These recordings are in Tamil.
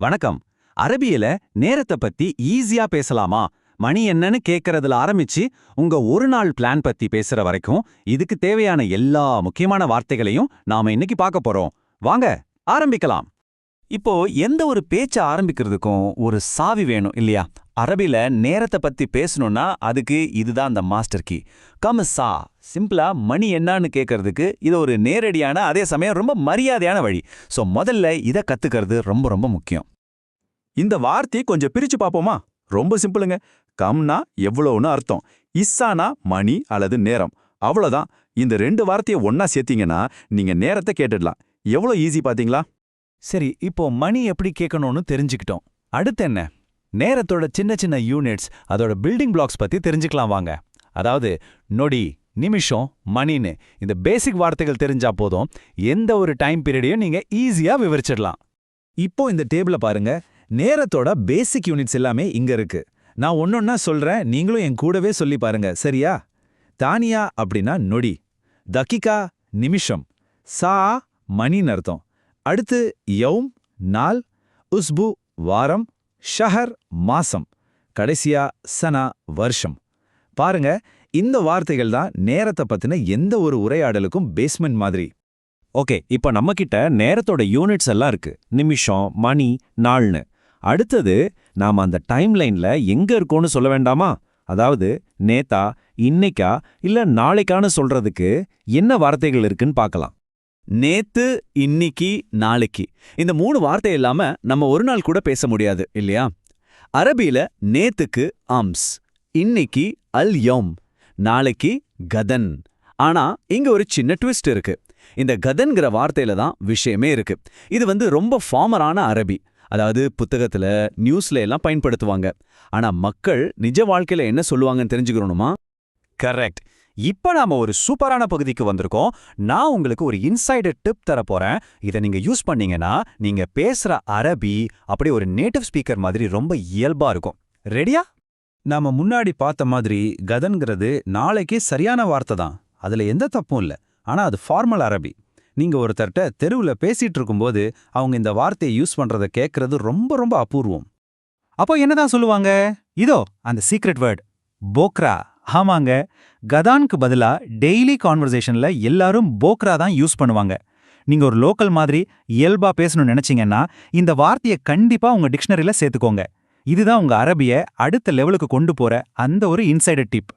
வணக்கம். அரபியில நேரத்தை பத்தி ஈஸியா பேசலாமா? மணி என்னன்னு கேக்குறதுல ஆரம்பிச்சு உங்க ஒரு நாள் பிளான் பத்தி பேசுற வரைக்கும் இதுக்கு தேவையான எல்லா முக்கியமான வார்த்தைகளையும் நாம இன்னைக்கு பார்க்க போறோம். வாங்க ஆரம்பிக்கலாம். இப்போ எந்த ஒரு பேச்ச ஆரம்பிக்கிறதுக்கும் ஒரு சாவி வேணும் இல்லையா? அரபில நேரத்தை பத்தி பேசணும்னா அதுக்கு இதுதான் அந்த மாஸ்டர் கீ. கம் சா. சிம்பிளா மணி என்னன்னு கேட்கறதுக்கு இது ஒரு நேரடியான அதே சமயம் ரொம்ப மரியாதையான வழி. சோ முதல்ல இதை கத்துக்கிறது ரொம்ப ரொம்ப முக்கியம். இந்த வார்த்தையை கொஞ்சம் பிரிச்சு பாப்போமா? ரொம்ப சிம்பிளுங்க. கம்னா எவ்வளோன்னு அர்த்தம். இஸ்ஸானா மணி அல்லது நேரம். அவ்வளோதான் இந்த ரெண்டு வார்த்தையை ஒன்னா சேர்த்தீங்கன்னா நீங்க நேரத்தை கேட்டுடலாம். எவ்வளோ ஈஸி பாத்தீங்களா? சரி இப்போ மணி எப்படி கேட்கணும்னு தெரிஞ்சுக்கிட்டோம். அடுத்து என்ன? நேரத்தோட சின்ன சின்ன யூனிட்ஸ் அதோட பில்டிங் பிளாக்ஸ் பத்தி தெரிஞ்சுக்கலாம் வாங்க. அதாவது நொடி நிமிஷம் மணின்னு இந்த பேசிக் வார்த்தைகள் தெரிஞ்சா போதும். எந்த ஒரு டைம் பீரியடையும் நீங்க ஈஸியா விவரிச்சிடலாம். இப்போ இந்த டேபிள பாருங்க. நேரத்தோட பேசிக் யூனிட்ஸ் எல்லாமே இங்க இருக்கு. நான் ஒன்னொன்னா சொல்றேன் நீங்களும் என் கூடவே சொல்லி பாருங்க. சரியா? தானியா அப்படின்னா நொடி. தக்கிகா நிமிஷம். சா மணின்னு அர்த்தம். அடுத்து யௌம் நாள். உஸ்பு வாரம். ஷஹர் மாசம் கடைசியா சனா வருஷம். பாருங்க இந்த வார்த்தைகள் தான் நேரத்தை பத்தின எந்த ஒரு உரையாடலுக்கும் பேஸ்மெண்ட் மாதிரி. ஓகே இப்போ நம்ம கிட்ட நேரத்தோட யூனிட்ஸ் எல்லாம் இருக்கு. நிமிஷம் மணி நாள்னு. அடுத்தது நாம அந்த டைம் லைன்ல எங்க இருக்கோம்னு சொல்ல வேண்டாமா? அதாவது நேத்தா இன்னைக்கா இல்ல நாளைக்கான்னு சொல்றதுக்கு என்ன வார்த்தைகள் இருக்குன்னு பார்க்கலாம். நேத்து இன்னிக்கு நாளைக்கு. இந்த மூணு வார்த்தை இல்லாம நம்ம ஒரு நாள் கூட பேச முடியாது இல்லையா? அரபியில நேத்துக்கு அம்ஸ் இன்னைக்கு அல் யோம் நாளைக்கு கதன். ஆனா இங்க ஒரு சின்ன ட்விஸ்ட் இருக்கு. இந்த கதன்கிற வார்த்தையில தான் விஷயமே இருக்கு. இது வந்து ரொம்ப ஃபார்மரான அரபி. அதாவது புத்தகத்துல நியூஸ்ல எல்லாம் பயன்படுத்துவாங்க. ஆனா மக்கள் நிஜ வாழ்க்கையில என்ன சொல்லுவாங்கன்னு தெரிஞ்சுக்கணுமா கரெக்ட். இப்போ நாம ஒரு சூப்பரான பகுதிக்கு வந்திருக்கோம். நான் உங்களுக்கு ஒரு இன்சைடர் டிப் தர போறேன். இதை நீங்க யூஸ் பண்ணீங்கன்னா நீங்க பேசுற அரபி அப்படியே ஒரு நேட்டிவ் ஸ்பீக்கர் மாதிரி ரொம்ப இயல்பா இருக்கும். ரெடியா நாம முன்னாடி பார்த்த மாதிரி கதன்கிறது நாளைக்கு சரியான வார்த்தை தான். அதுல எந்த தப்பும் இல்ல. ஆனா அது ஃபார்மல் அரபி. நீங்க ஒருத்தர்ட்ட தெருவுல பேசிட்டு இருக்கும்போது அவங்க இந்த வார்த்தையை யூஸ் பண்றத கேட்கறது ரொம்ப ரொம்ப அபூர்வம். அப்போ என்னதான் சொல்லுவாங்க? இதோ அந்த சீக்ரெட் வேர்ட் போக்ரா. ஆமாங்க. கதான்க்கு பதிலா டெய்லி கான்வர்சேஷன்ல எல்லாரும் போக்ரா தான் யூஸ் பண்ணுவாங்க. நீங்க ஒரு லோக்கல் மாதிரி இயல்பா பேசணும்னு நினைச்சீங்கன்னா இந்த வார்த்தையை கண்டிப்பா உங்க டிக்ஷனரியில சேர்த்துக்கோங்க. இதுதான் உங்க அரபிய அடுத்த லெவலுக்கு கொண்டு போற அந்த ஒரு இன்சைடர் டிப்.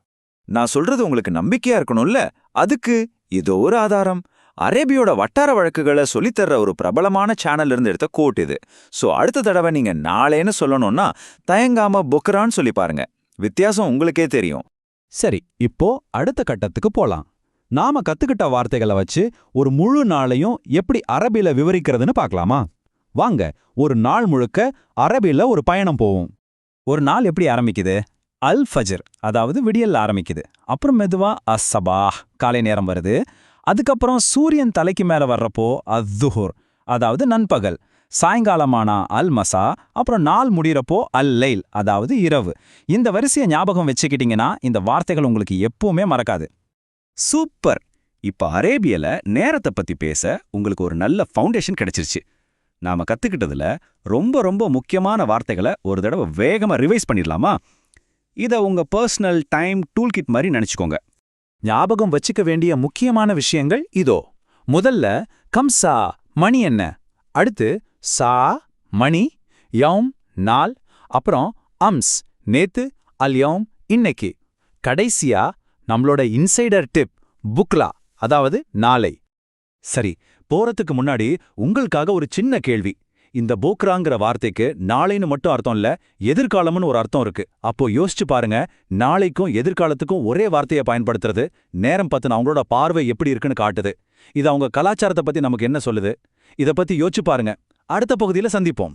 நான் சொல்றது உங்களுக்கு நம்பிக்கையா இருக்கணும்ல? அதுக்கு இதோ ஒரு ஆதாரம். அரேபியோட வட்டார வழக்குகளை சொல்லித்தர்ற ஒரு பிரபலமான சேனல்ல இருந்து எடுத்த கோட் இது. சோ அடுத்த தடவை நீங்க நாளேன்னு சொல்லணும்னா தயங்காம பொக்ரான்னு சொல்லி பாருங்க. வித்தியாசம் உங்களுக்கே தெரியும். சரி இப்போ அடுத்த கட்டத்துக்கு போலாம். நாம கத்துக்கிட்ட வார்த்தைகளை வச்சு ஒரு முழு நாளையும் எப்படி அரபில விவரிக்கிறதுன்னு பார்க்கலாமா? வாங்க ஒரு நாள் முழுக்க அரபில ஒரு பயணம் போவோம். ஒரு நாள் எப்படி ஆரம்பிக்குது? அல் ஃபஜர் அதாவது விடியல் ஆரம்பிக்குது. அப்புறம் மெதுவா அஸ்ஸபாஹ் காலை நேரம் வருது. அதுக்கப்புறம் சூரியன் தலைக்கு மேல வர்றப்போ அத்துஹுர் அதாவது நண்பகல். சாயங்காலமானா அல் மசா அப்புறம் நாள் முடிகிறப்போ அல் லைல் அதாவது இரவு. இந்த வரிசையை ஞாபகம் வச்சுக்கிட்டீங்கன்னா இந்த வார்த்தைகள் உங்களுக்கு எப்பவுமே மறக்காது. சூப்பர்! இப்ப அரேபியல நேரத்தை பத்தி பேச உங்களுக்கு ஒரு நல்ல ஃபவுண்டேஷன் கிடைச்சிருச்சு. நாம கத்துக்கிட்டதுல ரொம்ப ரொம்ப முக்கியமான வார்த்தைகளை ஒரு தடவை வேகமா ரிவைஸ் பண்ணிடலாமா? இத உங்க பர்சனல் டைம் டூல் கிட் மாதிரி நினைச்சுக்கோங்க. ஞாபகம் வச்சுக்க வேண்டிய முக்கியமான விஷயங்கள் இதோ. முதல்ல கம்சா மணி என்ன? அடுத்து சா மணி யௌம் நாள் அப்புறம் அம்ஸ் நேத்து அல்யௌம் இன்னைக்கு. கடைசியா நம்மளோட இன்சைடர் டிப் புக்லா அதாவது நாளை. சரி போறதுக்கு முன்னாடி உங்களுக்காக ஒரு சின்ன கேள்வி. இந்த போக்ராங்கிற வார்த்தைக்கு நாளைன்னு மட்டும் அர்த்தம் இல்ல எதிர்காலம்னு ஒரு அர்த்தம் இருக்கு. அப்போ யோசிச்சு பாருங்க நாளைக்கும் எதிர்காலத்துக்கும் ஒரே வார்த்தையை பயன்படுத்துறது நேரம் பத்தின அவங்களோட பார்வை எப்படி இருக்குன்னு காட்டுது. இது அவங்க கலாச்சாரத்தை பத்தி நமக்கு என்ன சொல்லுது? இத பத்தி யோசிச்சு பாருங்க. அடுத்த பகுதியில சந்திப்போம்.